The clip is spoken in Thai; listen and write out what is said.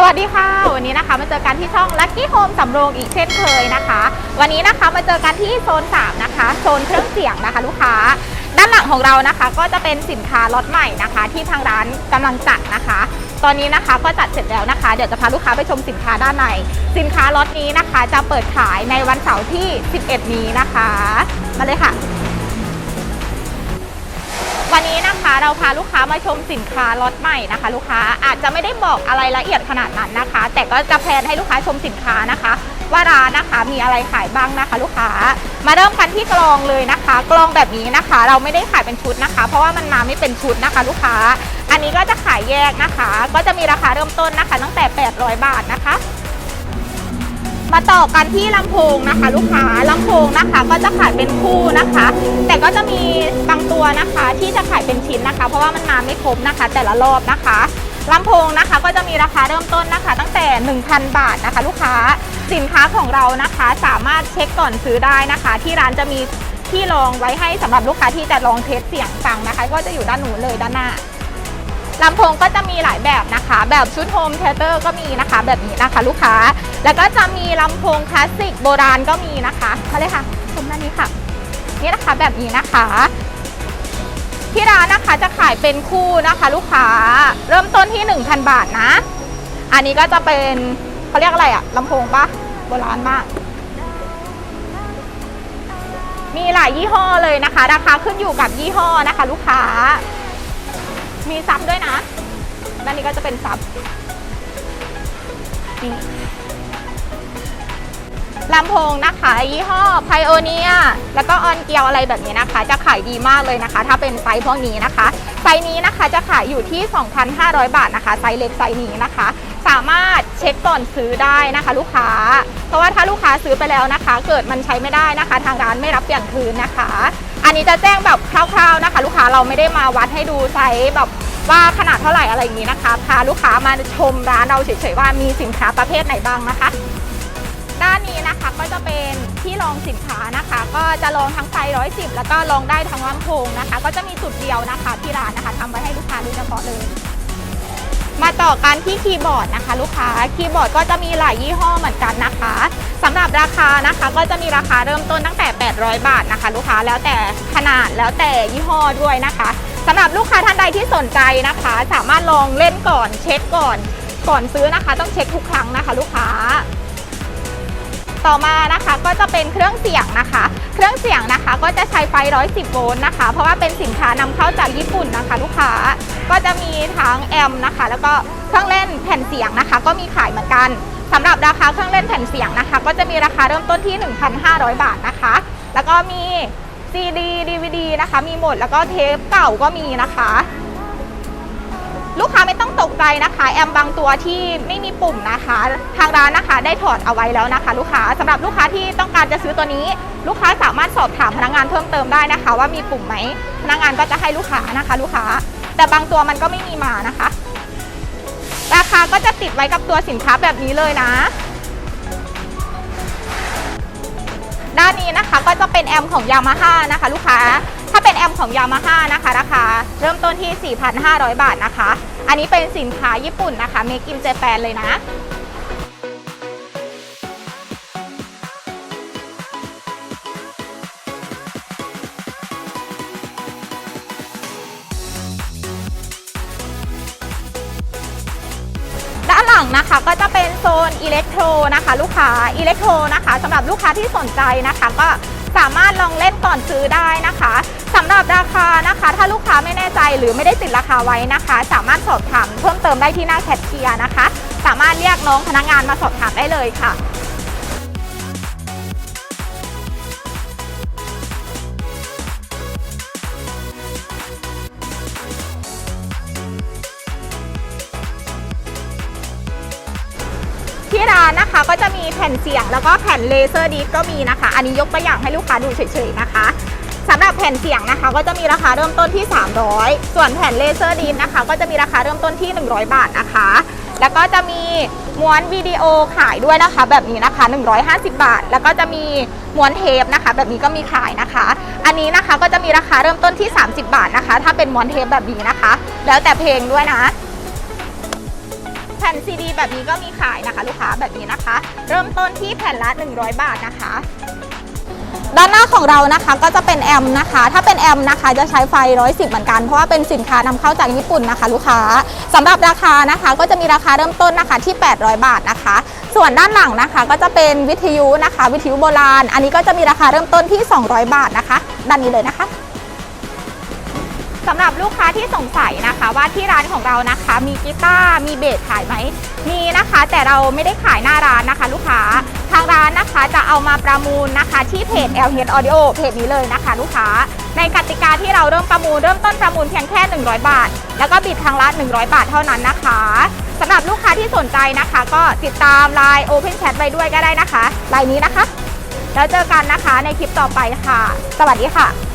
สวัสดีค่ะ วันนี้นะคะมาเจอกันที่ช่อง Lucky Home สำโรงอีกเช่นเคยนะคะ วันนี้นะคะมาเจอกันที่โซน 3 นะคะ โซนเครื่องเสียงนะคะ ลูกค้า ด้านหลังของเรานะคะ ก็จะเป็นสินค้าล็อตใหม่นะคะ ที่ทางร้านกำลังจัดนะคะ ตอนนี้นะคะก็จัดเสร็จแล้วนะคะ เดี๋ยวจะพาลูกค้าไปชมสินค้าด้านใน สินค้าล็อตนี้นะคะ จะเปิดขายในวันเสาร์ที่ 11 นี้นะคะ มาเลยค่ะ วันนี้นะคะเราพาลูกค้ามาชมสินค้าล็อตใหม่นะคะ ลูกค้าอาจจะไม่ได้บอกอะไรละเอียดขนาดนั้นนะคะ แต่ก็จะแพลนให้ลูกค้าชมสินค้านะคะ ว่าร้านนะคะมีอะไรขายบ้างนะคะ ลูกค้ามาเริ่มกันที่กลองเลยนะคะ กลองแบบนี้นะคะ เราไม่ได้ขายเป็นชุดนะคะ เพราะว่ามันมาไม่เป็นชุดนะคะ ลูกค้า อันนี้ก็จะขายแยกนะคะ ก็จะมีราคาเริ่มต้นนะคะ ตั้งแต่ 800 บาทนะคะ มาต่อกันที่ลำโพงนะคะ ลูกค้าลำโพงนะคะ ก็จะขายเป็นคู่นะคะ แต่ก็จะมีบางตัวนะคะ ที่จะขายเป็นชิ้นนะคะ เพราะว่ามันมาไม่ครบนะคะ แต่ละรอบนะคะลำโพงนะคะก็จะมีราคาเริ่มต้นนะคะ ตั้งแต่ 1,000 บาทนะคะ ลูกค้าสินค้าของเรานะคะ สามารถเช็คก่อนซื้อได้นะคะ ที่ร้านจะมีที่รองไว้ให้สำหรับลูกค้าที่จะลองเทสเสียงฟังนะคะ ก็จะอยู่ด้านหนูนเลยด้านหน้าลำโพงก็จะมีหลายแบบนะคะ แบบชุดโฮมเทเตอร์ก็มีนะคะ แบบนี้นะคะ ลูกค้า แล้วก็จะมีลำโพงคลาสสิกโบราณก็มีนะคะมาเลยค่ะชมด้านนี้ค่ะ นี่นะคะแบบนี้นะคะ ที่ร้านนะคะจะขายเป็นคู่นะคะ ลูกค้าเริ่มต้นที่ 1,000 บาทนะ อันนี้ก็จะเป็นเขาเรียกอะไรอะลำโพงปะโบราณมาก มีหลายยี่ห้อเลยนะคะ ราคาขึ้นอยู่กับยี่ห้อนะคะ ลูกค้า มีซับด้วยนะด้านนี้ก็จะเป็นซับนี่ ลำโพงนะคะ ยี่ห้อ Pioneer แล้วก็ออนเกียวอะไรแบบนี้นะคะ จะขายดีมากเลยนะคะ ถ้าเป็นไซส์พวกนี้นะคะ ไซส์นี้นะคะจะขายอยู่ที่ 2,500 บาทนะคะ ไซส์เล็กไซส์นี้นะคะ สามารถเช็คก่อนซื้อได้นะคะ ลูกค้า เพราะว่าถ้าลูกค้าซื้อไปแล้วนะคะ เกิดมันใช้ไม่ได้นะคะ ทางร้านไม่รับเปลี่ยนคืนนะคะ อันนี้จะแจ้งแบบคร่าวๆนะคะ ลูกค้าเราไม่ได้มาวัดให้ดูไซส์แบบว่าขนาดเท่าไหร่อะไรอย่างนี้นะคะ พาลูกค้ามาชมร้านเราเฉยๆว่ามีสินค้าประเภทไหนบ้างนะคะานนี้นะคะก็จะเป็นที่รองสินค้านะคะ ก็จะลองทั้งไซส์110แล้วก็ลองได้ทั้งลำโพงนะคะ ก็จะมีจุดเดียวนะคะที่ร้านนะคะทำไว้ให้ลูกค้าโดยเฉพาะเลย มาต่อกันที่คีย์บอร์ดนะคะ ลูกค้าคีย์บอร์ดก็จะมีหลายยี่ห้อเหมือนกันนะคะสำหรับราคานะคะ ก็จะมีราคาเริ่มต้นตั้งแต่ 800 บาทนะคะ ลูกค้าแล้วแต่ขนาดแล้วแต่ยี่ห้อด้วยนะคะสำหรับลูกค้าท่านใดที่สนใจนะคะ สามารถลองเล่นก่อนเช็คก่อน ก่อนซื้อนะคะ ต้องเช็คทุกครั้งนะคะ ลูกค้า ต่อมานะคะก็จะเป็นเครื่องเสียงนะคะ เครื่องเสียงนะคะก็จะใช้ไฟ 110 โวลต์นะคะ เพราะว่าเป็นสินค้านำเข้าจากญี่ปุ่นนะคะ ลูกค้าก็จะมีทั้งแอมนะคะ แล้วก็เครื่องเล่นแผ่นเสียงนะคะ ก็มีขายเหมือนกันสำหรับราคาเครื่องเล่นแผ่นเสียงนะคะ ก็จะมีราคาเริ่มต้นที่ 1,500 บาทนะคะ แล้วก็มี CD DVD นะคะ มีหมดแล้วก็เทปเก่าก็มีนะคะ ลูกค้าไม่ต้องตกใจนะคะ แอมบางตัวที่ไม่มีปุ่มนะคะ ทางร้านนะคะได้ถอดเอาไว้แล้วนะคะ ลูกค้าสำหรับลูกค้าที่ต้องการจะซื้อตัวนี้ ลูกค้าสามารถสอบถามพนักงานเพิ่มเติมได้นะคะ ว่ามีปุ่มไหมพนักงานก็จะให้ลูกค้านะคะ ลูกค้า แต่บางตัวมันก็ไม่มีมานะคะ ราคาก็จะติดไว้กับตัวสินค้าแบบนี้เลยนะด้านนี้นะคะก็จะเป็นแอมของยามาฮ่านะคะ ลูกค้า แอมของยามาฮ่านะคะราคาเริ่มต้นที่ 4,500 บาทนะคะ อันนี้เป็นสินค้าญี่ปุ่นนะคะ Make in Japan เลยนะด้านหลังนะคะก็จะเป็นโซนอิเล็กโทรนะคะลูกค้าอิเล็กโทรนะคะสำหรับลูกค้าที่สนใจนะคะ ก็สามารถลองเล่นก่อนซื้อได้นะคะ สำหรับราคานะคะ ถ้าลูกค้าไม่แน่ใจหรือไม่ได้ติดราคาไว้นะคะ สามารถสอบถามเพิ่มเติมได้ที่หน้าแคชเชียร์นะคะ สามารถเรียกน้องพนักงานมาสอบถามได้เลยค่ะที่ร้านนะคะก็จะมีแผ่นเสียงแล้วก็แผ่นเลเซอร์ดีก็มีนะคะ อันนี้ยกตัวอย่างให้ลูกค้าดูเฉยๆนะคะ สำหรับแผ่นเสียงนะคะ ก็จะมีราคาเริ่มต้นที่ 300 ส่วนแผ่นเลเซอร์ดีนะคะ ก็จะมีราคาเริ่มต้นที่ 100 บาทนะคะ แล้วก็จะมีม้วนวิดีโอขายด้วยนะคะ แบบนี้นะคะ 150 บาท แล้วก็จะมีม้วนเทปนะคะ แบบนี้ก็มีขายนะคะ อันนี้นะคะก็จะมีราคาเริ่มต้นที่ 30 บาทนะคะ ถ้าเป็นม้วนเทปแบบนี้นะคะ แล้วแต่เพลงด้วยนะไพผ่นซีดีแบบนี้ก็มีขายนะคะ ลูกค้าแบบนี้นะคะ เริ่มต้นที่แผ่นละ 100 บาทนะคะ ด้านหน้าของเรานะคะก็จะเป็นแอมนะคะ ถ้าเป็นแอมนะคะจะใช้ไฟ 110 เหมือนกัน เพราะว่าเป็นสินค้านำเข้าจากญี่ปุ่นนะคะ ลูกค้าสำหรับราคานะคะก็จะมีราคาเริ่มต้นนะคะที่ 800 บาทนะคะ ส่วนด้านหลังนะคะก็จะเป็นวิทยุนะคะ วิทยุโบราณ อันนี้ก็จะมีราคาเริ่มต้นที่ 200 บาทนะคะ ด้านนี้เลยนะคะสำหรับลูกค้าที่สงสัยนะ ว่าที่ร้านของเรานะคะ มีกีตาร์มีเบสขายไหมมีนะคะ แต่เราไม่ได้ขายหน้าร้านนะคะ ลูกค้าทางร้านนะคะจะเอามาประมูลนะคะที่เพจ LH Audio เพจนี้เลยนะคะ ลูกค้า ในกติกาที่เราเริ่มประมูลเริ่มต้นประมูลเพียงแค่ 100 บาท แล้วก็บิดทางละ100 บาทเท่านั้นนะคะสำหรับลูกค้าที่สนใจนะคะ ก็ติดตาม Line Open Chat ไว้ด้วยก็ได้นะคะไลน์นี้นะคะ แล้วเจอกันนะคะในคลิปต่อไปค่ะ สวัสดีค่ะ